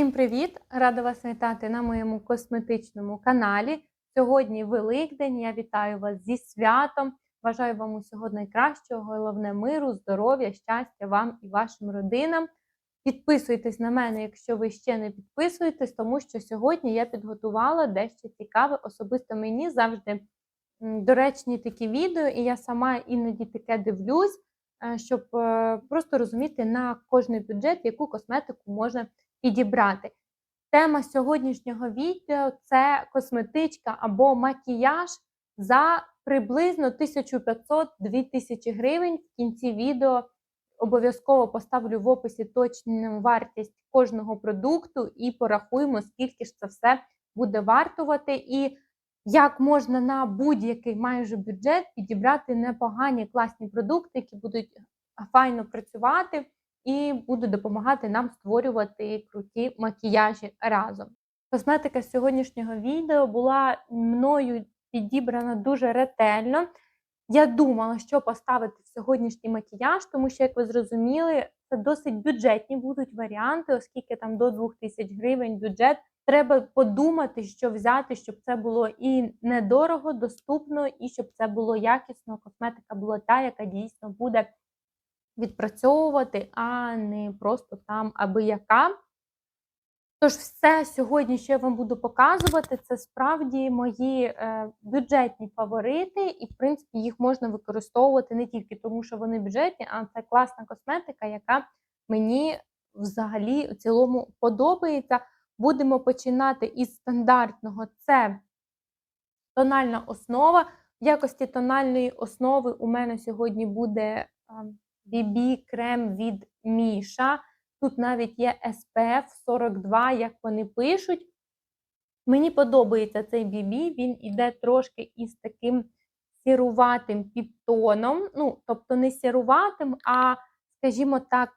Всім привіт! Рада вас вітати на моєму косметичному каналі. Сьогодні Великдень. Я вітаю вас зі святом. Бажаю вам усього найкращого, головне миру, здоров'я, щастя вам і вашим родинам. Підписуйтесь на мене, якщо ви ще не підписуєтесь, тому що сьогодні я підготувала дещо цікаве. Особисто мені завжди доречні такі відео, і я сама іноді таке дивлюсь, е, щоб е, просто розуміти на кожний бюджет, яку косметику можна підібрати. Тема сьогоднішнього відео це косметичка або макіяж за приблизно 1500-2000 гривень. В кінці відео обов'язково поставлю в описі точну вартість кожного продукту і порахуємо, скільки ж це все буде вартувати. І як можна на будь-який майже бюджет підібрати непогані класні продукти, які будуть файно працювати і буде допомагати нам створювати круті макіяжі разом. Косметика з сьогоднішнього відео була мною підібрана дуже ретельно. Я думала, що поставити в сьогоднішній макіяж, тому що, як ви зрозуміли, це досить бюджетні будуть варіанти, оскільки там до 2000 гривень бюджет. Треба подумати, що взяти, щоб це було і недорого, доступно, і щоб це було якісно. Косметика була та, яка дійсно буде відпрацьовувати, а не просто там аби яка. Тож, все сьогодні, що я вам буду показувати, це справді мої е, бюджетні фаворити, і, в принципі, їх можна використовувати не тільки тому, що вони бюджетні, а це класна косметика, яка мені взагалі в цілому подобається. Будемо починати із стандартного: це тональна основа. В якості тональної основи у мене сьогодні буде BB крем від Міша. Тут навіть є SPF 42, як вони пишуть. Мені подобається цей BB, він іде трошки із таким сіруватим підтоном. Ну, тобто не сіруватим, а, скажімо так,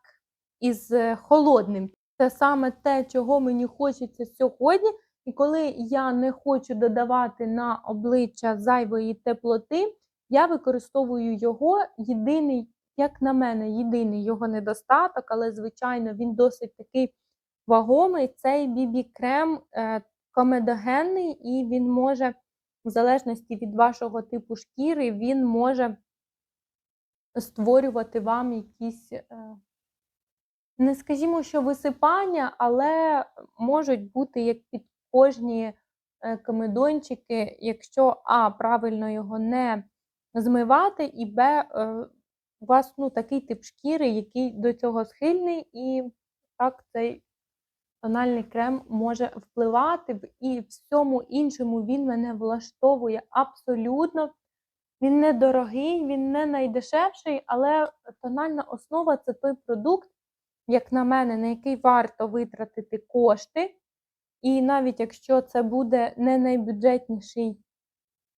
із холодним. Це саме те, чого мені хочеться сьогодні. І коли я не хочу додавати на обличчя зайвої теплоти, я використовую його. Єдиний як на мене, єдиний його недостаток, але, звичайно, він досить такий вагомий. Цей бібі-крем е, комедогенний, і він може, в залежності від вашого типу шкіри, він може створювати вам якісь, е, не скажімо, що висипання, але можуть бути як під кожні е, комедончики, якщо А, правильно його не змивати, і Б, у вас ну, такий тип шкіри, який до цього схильний, і так цей тональний крем може впливати, і всьому іншому він мене влаштовує абсолютно. Він не дорогий, він не найдешевший, але тональна основа це той продукт, як на мене, на який варто витратити кошти. І навіть якщо це буде не найбюджетніший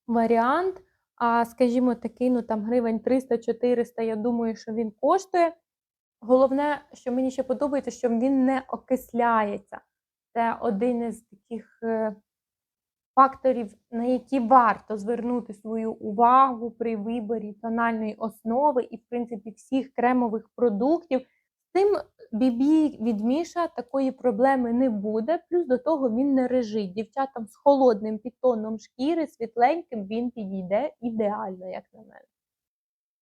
варіант, а, скажімо, такий, ну там гривень 300-400, я думаю, що він коштує. Головне, що мені ще подобається, що він не окисляється. Це один із таких е, факторів, на які варто звернути свою увагу при виборі тональної основи і, в принципі, всіх кремових продуктів. Цим бібі від Міша такої проблеми не буде, плюс до того він не режить. Дівчатам з холодним підтоном шкіри, світленьким, він підійде ідеально, як на мене.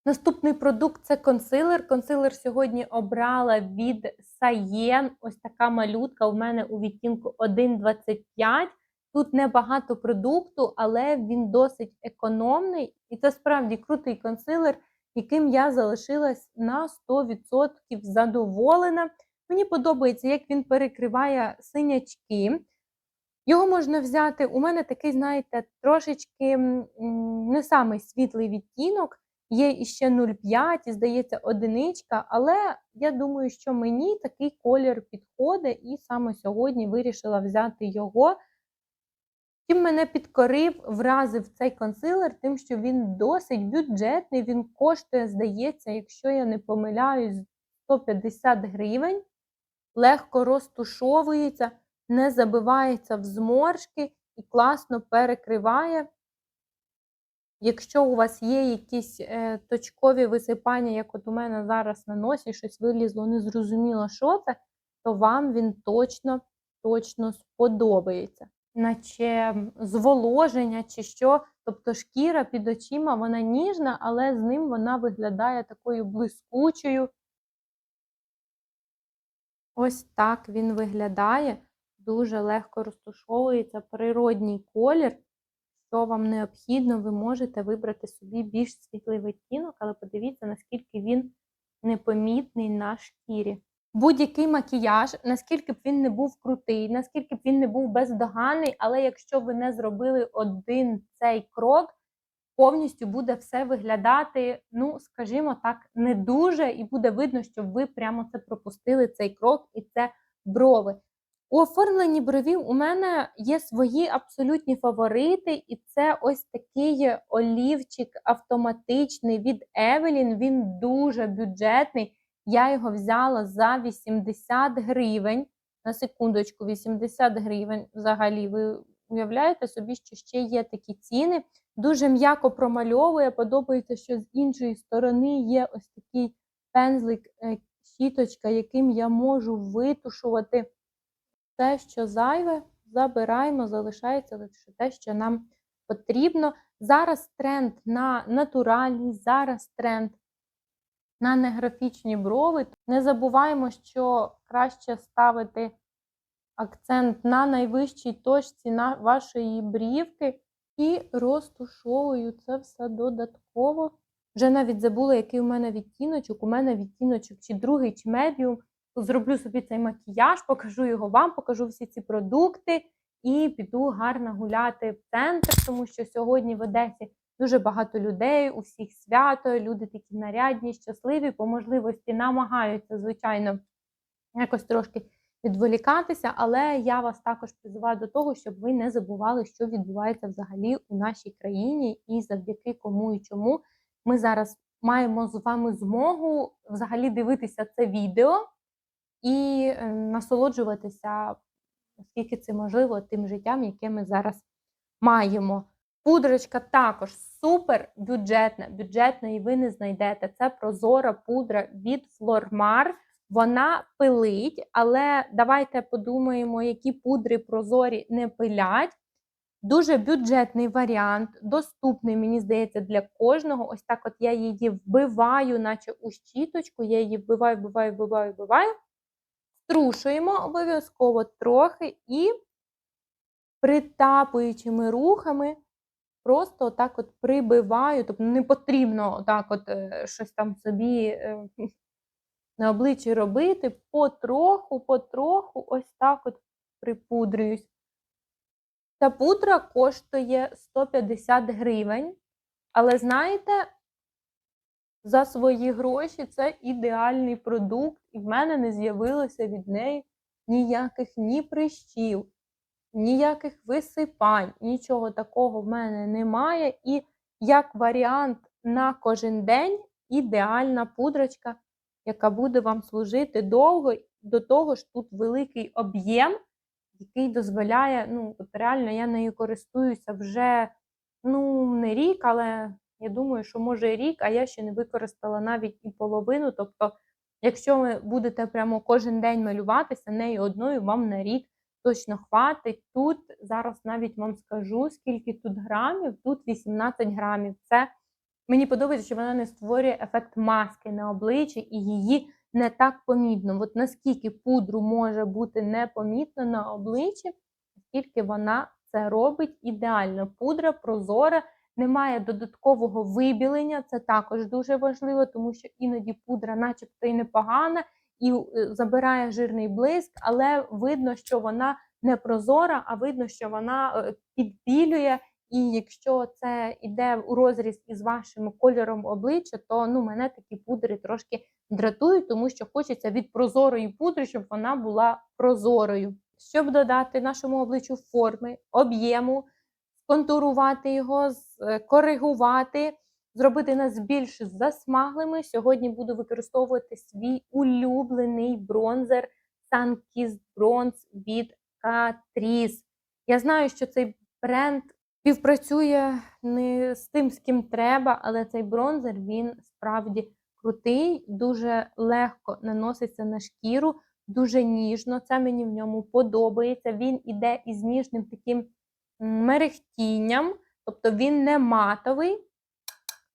Наступний продукт це консилер. Консилер сьогодні обрала від Sayen. Ось така малютка у мене у відтінку 1,25. Тут небагато продукту, але він досить економний. І це справді крутий консилер яким я залишилась на 100% задоволена. Мені подобається, як він перекриває синячки. Його можна взяти, у мене такий, знаєте, трошечки не самий світлий відтінок, є іще 0,5, і здається, одиничка, але я думаю, що мені такий колір підходить, і саме сьогодні вирішила взяти його. Чим мене підкорив, вразив цей консилер, тим, що він досить бюджетний, він коштує, здається, якщо я не помиляюсь, 150 гривень, легко розтушовується, не забивається в зморшки і класно перекриває. Якщо у вас є якісь е, точкові висипання, як от у мене зараз на носі, щось вилізло, не зрозуміло, що це, то вам він точно точно сподобається. Наче зволоження чи що. Тобто шкіра під очима вона ніжна, але з ним вона виглядає такою блискучою. Ось так він виглядає. Дуже легко розташовується природній колір. Що вам необхідно, ви можете вибрати собі більш світлий відтінок, але подивіться, наскільки він непомітний на шкірі. Будь-який макіяж, наскільки б він не був крутий, наскільки б він не був бездоганний, але якщо ви не зробили один цей крок, повністю буде все виглядати, ну, скажімо так, не дуже, і буде видно, що ви прямо це пропустили цей крок, і це брови. У оформленні бровів у мене є свої абсолютні фаворити, і це ось такий олівчик автоматичний від Evelyn. Він дуже бюджетний. Я його взяла за 80 гривень. На секундочку, 80 гривень взагалі. Ви уявляєте собі, що ще є такі ціни. Дуже м'яко промальовує. Подобається, що з іншої сторони є ось такий пензлик, е, щіточка, яким я можу витушувати те, що зайве, забираємо, залишається лише те, що нам потрібно. Зараз тренд на натуральність, зараз тренд на неграфічні брови. Не забуваємо, що краще ставити акцент на найвищій точці на вашої брівки і розтушовую це все додатково. Вже навіть забула, який у мене відтіночок. У мене відтіночок чи другий, чи медіум. Зроблю собі цей макіяж, покажу його вам, покажу всі ці продукти і піду гарно гуляти в центр, тому що сьогодні в Одесі дуже багато людей, у всіх свято, люди такі нарядні, щасливі, по можливості намагаються, звичайно, якось трошки відволікатися, але я вас також призиваю до того, щоб ви не забували, що відбувається взагалі у нашій країні, і завдяки кому і чому ми зараз маємо з вами змогу взагалі дивитися це відео і е, насолоджуватися, наскільки це можливо, тим життям, яке ми зараз маємо. Пудрочка також супер бюджетна. Бюджетної ви не знайдете. Це прозора пудра від Flormar. Вона пилить, але давайте подумаємо, які пудри прозорі не пилять. Дуже бюджетний варіант, доступний, мені здається, для кожного. Ось так от я її вбиваю, наче у щіточку, я її вбиваю, вбиваю, вбиваю, вбиваю. Струшуємо обов'язково трохи і притапуючими рухами просто отак от прибиваю. Тобто не потрібно отак от е, щось там собі е, на обличчі робити. Потроху, потроху, ось так от припудрююсь. Ця пудра коштує 150 гривень. Але знаєте, за свої гроші це ідеальний продукт, і в мене не з'явилося від неї ніяких ні прищів, ніяких висипань, нічого такого в мене немає. І як варіант на кожен день ідеальна пудрочка, яка буде вам служити довго. До того ж, тут великий об'єм, який дозволяє, ну, от реально я нею користуюся вже ну, не рік, але я думаю, що може рік, а я ще не використала навіть і половину. Тобто, якщо ви будете прямо кожен день малюватися, нею одною вам на рік точно хватить. Тут зараз навіть вам скажу, скільки тут грамів, тут 18 грамів. Це мені подобається, що вона не створює ефект маски на обличчі і її не так помітно. От наскільки пудру може бути непомітно на обличчі, наскільки вона це робить ідеально. Пудра прозора, немає додаткового вибілення, це також дуже важливо, тому що іноді пудра, начебто, і непогана, і е, забирає жирний блиск, але видно, що вона не прозора, а видно, що вона е, підбілює. І якщо це йде у розріз із вашим кольором обличчя, то ну мене такі пудри трошки дратують, тому що хочеться від прозорої пудри, щоб вона була прозорою. Щоб додати нашому обличчю форми, об'єму, сконтурувати його, е, коригувати, зробити нас більш засмаглими. Сьогодні буду використовувати свій улюблений бронзер Sunkissed Bronze від Catrice. Я знаю, що цей бренд співпрацює не з тим, з ким треба, але цей бронзер він справді крутий, дуже легко наноситься на шкіру, дуже ніжно. Це мені в ньому подобається. Він іде із ніжним таким мерехтінням, тобто він не матовий.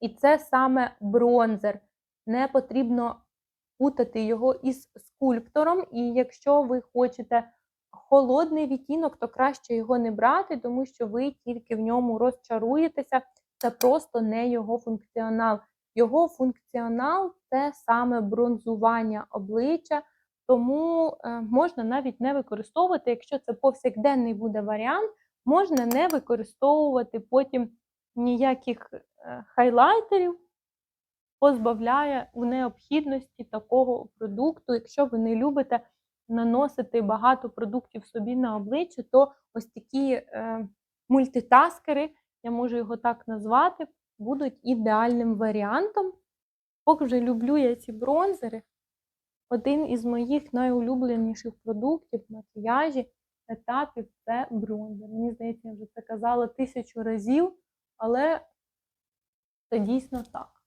І це саме бронзер. Не потрібно путати його із скульптором. І якщо ви хочете холодний відтінок, то краще його не брати, тому що ви тільки в ньому розчаруєтеся. Це просто не його функціонал. Його функціонал це саме бронзування обличчя, тому е, можна навіть не використовувати, якщо це повсякденний буде варіант, можна не використовувати потім ніяких е, хайлайтерів, позбавляє у необхідності такого продукту. Якщо ви не любите наносити багато продуктів собі на обличчя, то ось такі е, мультитаскери, я можу його так назвати, будуть ідеальним варіантом. Поки вже люблю я ці бронзери. Один із моїх найулюбленіших продуктів в макіяжі етапів це бронзер. Мені здається, я вже це казала тисячу разів, але це дійсно так.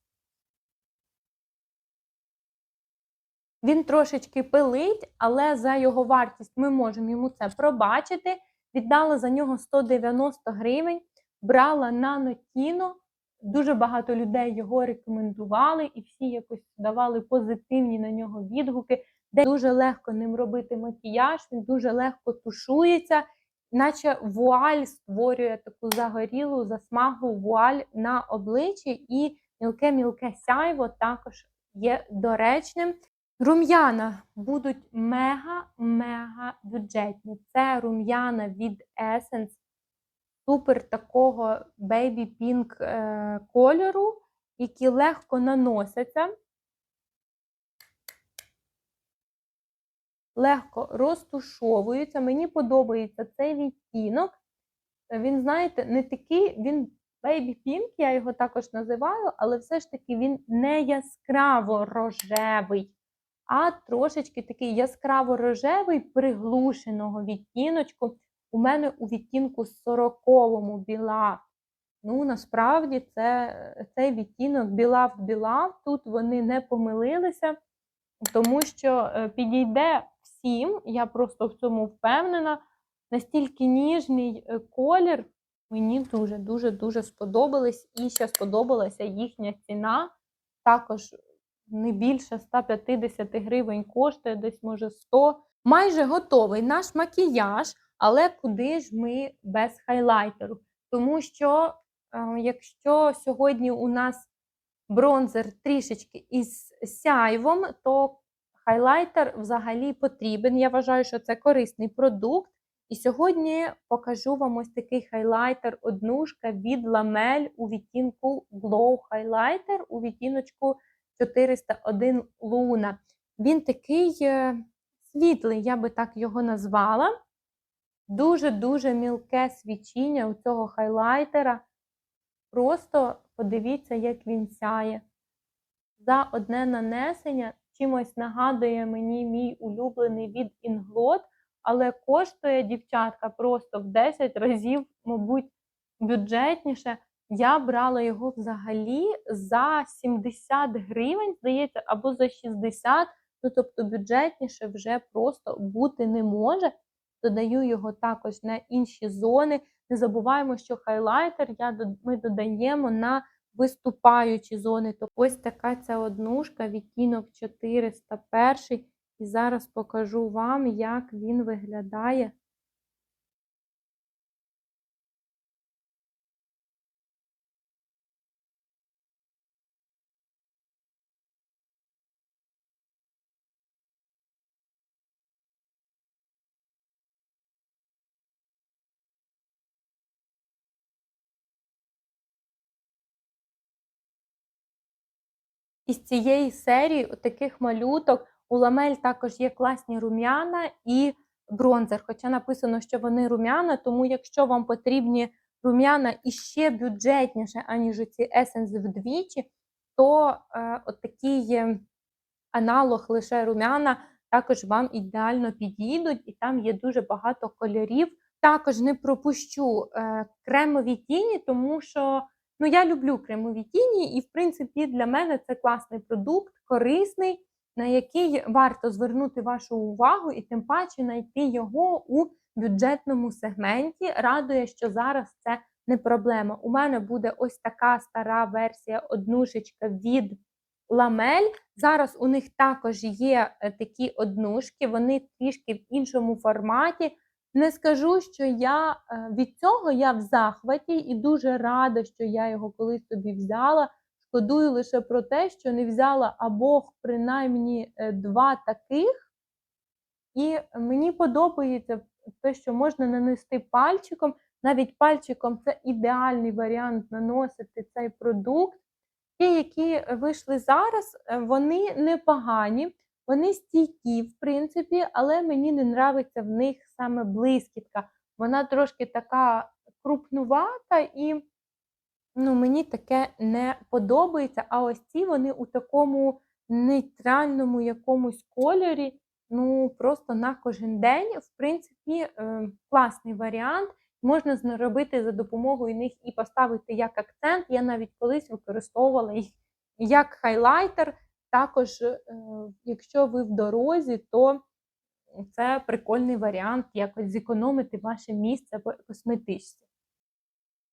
Він трошечки пилить, але за його вартість ми можемо йому це пробачити. Віддала за нього 190 гривень, брала на Нотіно. Дуже багато людей його рекомендували, і всі якось давали позитивні на нього відгуки, де дуже легко ним робити макіяж, він дуже легко тушується, наче вуаль створює таку загорілу, засмаглу вуаль на обличчі, і мілке-мілке сяйво також є доречним. Рум'яна будуть мега-мега бюджетні. Це рум'яна від Essence, супер такого е, кольору, які легко наносяться, легко розтушовуються. Мені подобається цей відтінок. Він, знаєте, не такий, він baby pink, я його також називаю, але все ж таки він не яскраво рожевий а трошечки такий яскраво рожевий приглушеного відтіночку. У мене у відтінку 40-му білав. Ну, насправді, це, цей відтінок білав-білав. Тут вони не помилилися, тому що е, підійде всім, я просто в цьому впевнена. Настільки ніжний е, колір, мені дуже-дуже дуже сподобались. І ще сподобалася їхня ціна. Також не більше 150 гривень коштує, десь може 100. Майже готовий наш макіяж, але куди ж ми без хайлайтеру? Тому що, е, якщо сьогодні у нас бронзер трішечки із сяйвом, то хайлайтер взагалі потрібен. Я вважаю, що це корисний продукт. І сьогодні покажу вам ось такий хайлайтер однушка від Ламель у відтінку Glow Highlighter у відтіночку 401 Луна. Він такий е, світлий, я би так його назвала. Дуже-дуже мілке свічіння у цього хайлайтера. Просто подивіться, як він сяє. За одне нанесення чимось нагадує мені мій улюблений від Інглот, але коштує дівчатка просто в 10 разів, мабуть, бюджетніше. Я брала його взагалі за 70 гривень, здається, або за 60, ну тобто бюджетніше вже просто бути не може. Додаю його також на інші зони. Не забуваємо, що хайлайтер я, ми додаємо на виступаючі зони. То ось така ця однушка, відтінок 401. І зараз покажу вам, як він виглядає із цієї серії таких малюток у ламель також є класні рум'яна і бронзер. Хоча написано, що вони рум'яна, тому якщо вам потрібні рум'яна іще бюджетніше, аніж ці Essence вдвічі, то е, от такий е, аналог лише рум'яна також вам ідеально підійдуть, і там є дуже багато кольорів. Також не пропущу е, кремові тіні, тому що Ну, я люблю кремові тіні, і, в принципі, для мене це класний продукт, корисний. на який варто звернути вашу увагу, і тим паче знайти його у бюджетному сегменті. Радує, що зараз це не проблема. У мене буде ось така стара версія однушечка від ламель. Зараз у них також є е, такі однушки, вони трішки в іншому форматі. Не скажу, що я е, від цього я в захваті і дуже рада, що я його колись собі взяла. Шкодую лише про те, що не взяла або принаймні е, два таких. І мені подобається те, що можна нанести пальчиком. Навіть пальчиком це ідеальний варіант наносити цей продукт. Ті, які вийшли зараз, е, вони непогані, вони стійкі, в принципі, але мені не нравиться в них саме блискітка. Вона трошки така крупнувата і ну, мені таке не подобається. А ось ці вони у такому нейтральному якомусь кольорі, ну просто на кожен день. В принципі, е, класний варіант. Можна зробити за допомогою них і поставити як акцент. Я навіть колись використовувала їх як хайлайтер. Також, е, якщо ви в дорозі, то це прикольний варіант якось зекономити ваше місце в косметичці.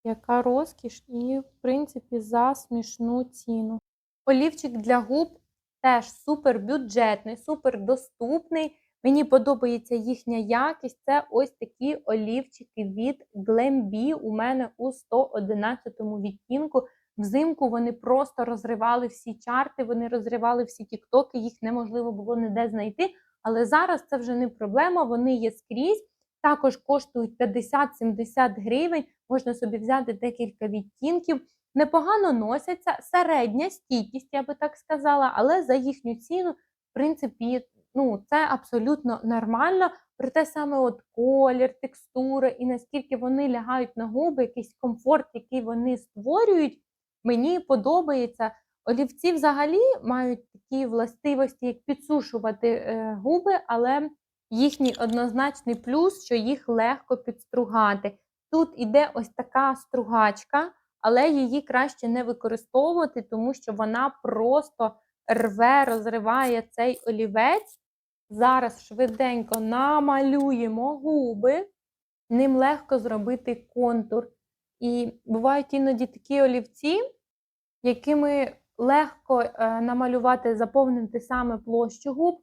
Яка розкіш і, в принципі, за смішну ціну. Олівчик для губ теж супер бюджетний, супер доступний. Мені подобається їхня якість. Це ось такі олівчики від Glambi у мене у 111 відтінку. Взимку вони просто розривали всі чарти, вони розривали всі тіктоки, їх неможливо було ніде знайти. Але зараз це вже не проблема, вони є скрізь. Також коштують 50-70 гривень, можна собі взяти декілька відтінків. Непогано носяться, середня стійкість, я би так сказала, але за їхню ціну, в принципі, ну, це абсолютно нормально. Проте саме от колір, текстура і наскільки вони лягають на губи, якийсь комфорт, який вони створюють, мені подобається. Олівці взагалі мають такі властивості, як підсушувати е, губи, але їхній однозначний плюс, що їх легко підстругати. Тут іде ось така стругачка, але її краще не використовувати, тому що вона просто рве, розриває цей олівець. Зараз швиденько намалюємо губи, ним легко зробити контур. І бувають іноді такі олівці, якими легко е, намалювати, заповнити саме площу губ,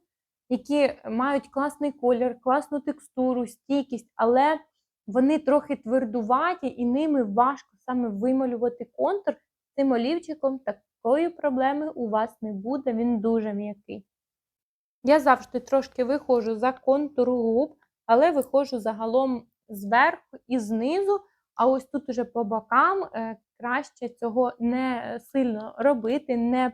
які мають класний колір, класну текстуру, стійкість, але вони трохи твердуваті і ними важко саме вималювати контур. Цим олівчиком такої проблеми у вас не буде, він дуже м'який. Я завжди трошки виходжу за контур губ, але виходжу загалом зверху і знизу, а ось тут уже по бокам е, краще цього не сильно робити, не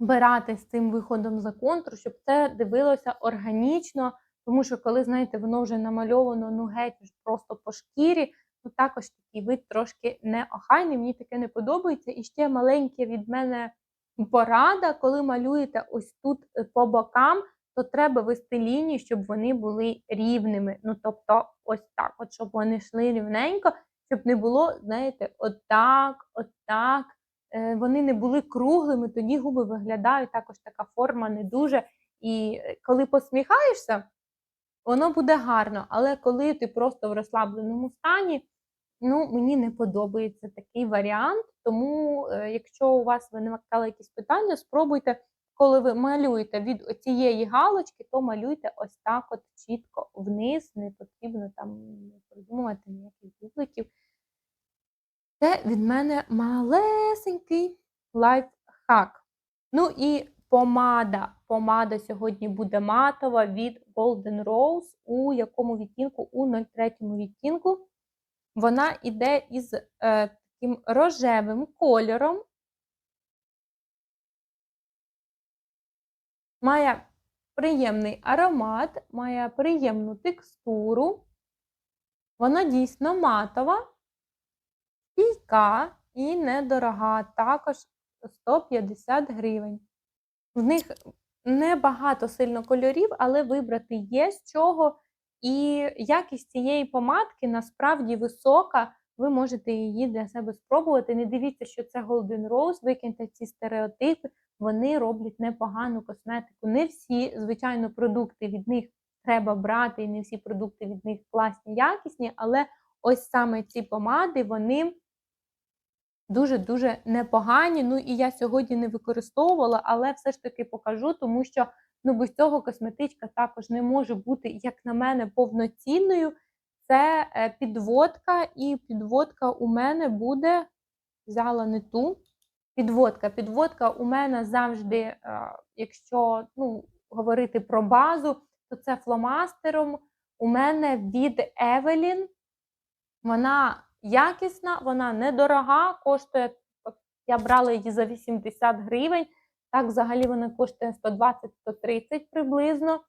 перебирати з цим виходом за контур, щоб це дивилося органічно, тому що, коли, знаєте, воно вже намальовано ну геть просто по шкірі, то також такий вид трошки неохайний, мені таке не подобається. І ще маленьке від мене порада, коли малюєте ось тут е, по бокам, то треба вести лінії, щоб вони були рівними. Ну, тобто, ось так, от, щоб вони йшли рівненько, щоб не було, знаєте, отак, отак. Е, вони не були круглими, тоді губи виглядають також така форма не дуже. І е, коли посміхаєшся, воно буде гарно. Але коли ти просто в розслабленому стані, Ну, мені не подобається такий варіант, тому, е, якщо у вас виникали якісь питання, спробуйте, коли ви малюєте від цієї галочки, то малюйте ось так от чітко вниз, не потрібно там придумувати ніяких бубликів. Це від мене малесенький лайфхак. Ну і помада. Помада сьогодні буде матова від Golden Rose, у якому відтінку? У 03 відтінку. Вона йде із е, таким рожевим кольором, має приємний аромат, має приємну текстуру. Вона дійсно матова, стійка і недорога, також 150 гривень. В них небагато сильно кольорів, але вибрати є з чого. І якість цієї помадки насправді висока. Ви можете її для себе спробувати. Не дивіться, що це Golden Rose, викиньте ці стереотипи. Вони роблять непогану косметику. Не всі, звичайно, продукти від них треба брати, і не всі продукти від них класні, якісні, але ось саме ці помади, вони дуже-дуже непогані. Ну і я сьогодні не використовувала, але все ж таки покажу, тому що ну, без цього косметичка також не може бути, як на мене, повноцінною. Це е, підводка, і підводка у мене буде, взяла не ту. Підводка. Підводка у мене завжди, е, якщо ну, говорити про базу, то це фломастером. У мене від Evelyn. Вона якісна, вона недорога, коштує, я брала її за 80 гривень. Так, взагалі вона коштує 120-130 приблизно.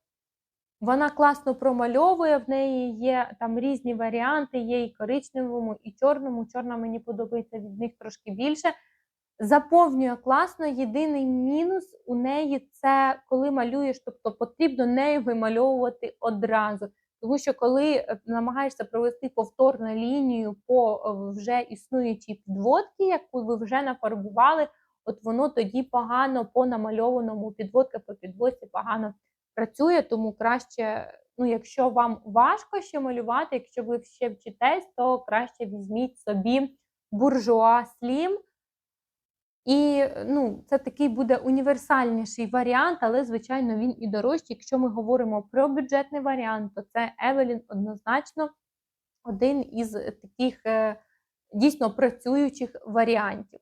Вона класно промальовує, в неї є там різні варіанти, є і коричневому, і чорному. Чорна мені подобається від них трошки більше. Заповнює класно. Єдиний мінус у неї це коли малюєш, тобто потрібно нею вимальовувати одразу. Тому що коли е, намагаєшся провести повторну лінію по е, вже існуючій підводці, яку ви вже нафарбували, от воно тоді погано по намальованому підводка по підводці погано працює, тому краще, ну, якщо вам важко ще малювати, якщо ви ще вчитесь, то краще візьміть собі буржуа слім. І ну, це такий буде універсальніший варіант, але, звичайно, він і дорожчий. Якщо ми говоримо про бюджетний варіант, то це Евелін однозначно один із таких е, дійсно працюючих варіантів.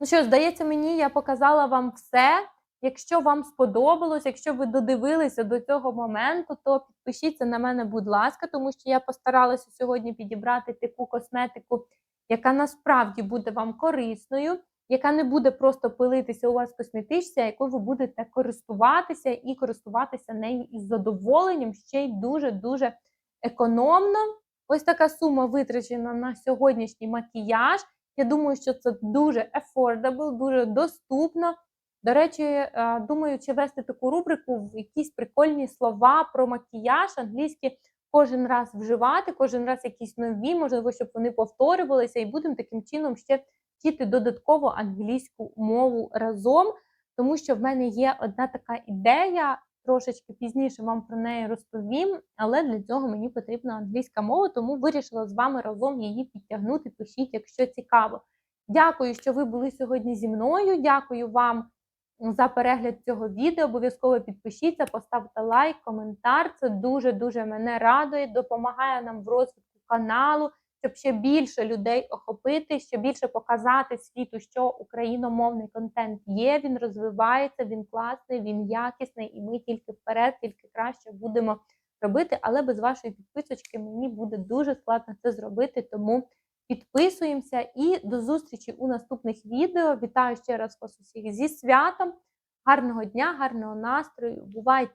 Ну що, здається, мені я показала вам все. Якщо вам сподобалось, якщо ви додивилися до цього моменту, то підпишіться на мене, будь ласка, тому що я постаралася сьогодні підібрати таку косметику, яка насправді буде вам корисною, яка не буде просто пилитися у вас в косметичці, а якою ви будете користуватися і користуватися нею із задоволенням, ще й дуже-дуже економно. Ось така сума витрачена на сьогоднішній макіяж. Я думаю, що це дуже affordable, дуже доступно. До речі, е, думаю, чи вести таку рубрику в якісь прикольні слова про макіяж англійські кожен раз вживати, кожен раз якісь нові, можливо, щоб вони повторювалися, і будемо таким чином ще вчити додатково англійську мову разом, тому що в мене є одна така ідея. Трошечки пізніше вам про неї розповім, але для цього мені потрібна англійська мова, тому вирішила з вами разом її підтягнути. Пишіть, якщо цікаво. Дякую, що ви були сьогодні зі мною. Дякую вам за перегляд цього відео. Обов'язково підпишіться, поставте лайк, коментар. Це дуже-дуже мене радує, допомагає нам в розвитку каналу, щоб ще більше людей охопити, ще більше показати світу, що україномовний контент є. Він розвивається, він класний, він якісний, і ми тільки вперед, тільки краще будемо робити. Але без вашої підписочки мені буде дуже складно це зробити. Тому. Підписуємося і до зустрічі у наступних відео. Вітаю ще раз вас усіх зі святом. Гарного дня, гарного настрою. Бувайте!